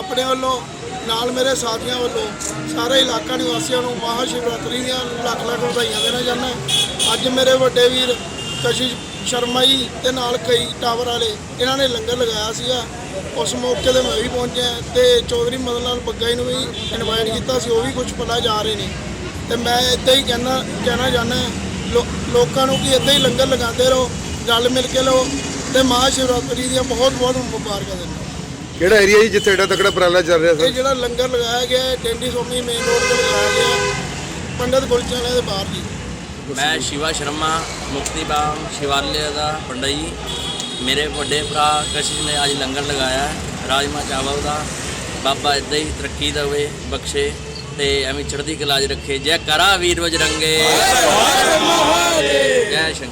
ਆਪਣੇ ਵੱਲੋਂ, ਨਾਲ ਮੇਰੇ ਸਾਥੀਆਂ ਵੱਲੋਂ, ਸਾਰੇ ਇਲਾਕਾ ਨਿਵਾਸੀਆਂ ਨੂੰ ਮਹਾ ਸ਼ਿਵਰਾਤਰੀ ਦੀਆਂ ਲੱਖ ਲੱਖ ਵਧਾਈਆਂ ਦੇਣਾ ਚਾਹੁੰਦਾ ਅੱਜ ਮੇਰੇ ਵੱਡੇ ਵੀਰ ਕਸ਼ਿਸ਼ ਸ਼ਰਮਾ ਜੀ ਤੇ ਨਾਲ ਕਈ ਟਾਵਰ ਵਾਲੇ, ਇਹਨਾਂ ਨੇ ਲੰਗਰ ਲਗਾਇਆ ਸੀਗਾ। ਉਸ ਮੌਕੇ ਤੇ ਮੈਂ ਵੀ ਪਹੁੰਚਿਆ ਤੇ ਚੌਧਰੀ ਮਦਨ ਲਾਲ ਬੱਗਾ ਜੀ ਨੂੰ ਵੀ ਇਨਵਾਈਟ ਕੀਤਾ ਸੀ, ਉਹ ਵੀ ਕੁਝ ਪਲਾ ਜਾ ਰਹੇ ਨੇ। ਤੇ ਮੈਂ ਇੱਦਾਂ ਹੀ ਕਹਿਣਾ ਕਹਿਣਾ ਚਾਹੁੰਦਾ ਲੋਕਾਂ ਨੂੰ ਕਿ ਇੱਦਾਂ ਹੀ ਲੰਗਰ ਲਗਾਉਂਦੇ ਰਹੋ, ਰਲ ਮਿਲ ਕੇ ਲਓ ਤੇ ਮਹਾ ਸ਼ਿਵਰਾਤਰੀ ਦੀਆਂ ਬਹੁਤ ਬਹੁਤ ਮੁਬਾਰਕਾਂ ਦਿੰਦਾ ਕਿਹੜਾ ਏਰੀਆ ਜੀ ਜਿੱਥੇ ਐਡਾ ਤਕੜਾ ਉਪਰਾਲਾ ਚੱਲ ਰਿਹਾ ਇਹ ਸਰ ਜਿਹੜਾ ਲੰਗਰ ਲਗਾਇਆ ਗਿਆ ਹੈ ਡੈਂਡੀ ਸੋਮੀ ਮੇਨ ਰੋਡ ਤੇ ਲਗਾਇਆ ਗਿਆ ਹੈ, ਪੰਡਤ ਗੁਲਚਨ ਵਾਲੇ ਦੇ ਬਾਹਰ ਜੀ। ਮੈਂ ਸ਼ਿਵਾ ਸ਼ਰਮਾ ਮੁਕਤੀ ਬਾਮ ਸ਼ਿਵਾਲਿਆ ਦਾ ਪੰਡਾ ਜੀ ਮੇਰੇ ਵੱਡੇ ਭਰਾ ਕਸ਼ਿਸ਼ ਨੇ ਅੱਜ ਲੰਗਰ ਲਗਾਇਆ ਹੈ, ਰਾਜਮਾ ਚਾਵਲ ਦਾ। ਬਾਬਾ ਇਦਾਂ ਹੀ ਤਰੱਕੀ ਦੇਵੇ ਬਖਸ਼ੇ ਤੇ ਐਵੇਂ ਚੜ੍ਹਦੀ ਕਲਾ 'ਚ ਰੱਖੇ। ਜੈ ਕਰਾ ਵੀਰ ਬਜਰੰਗੇ।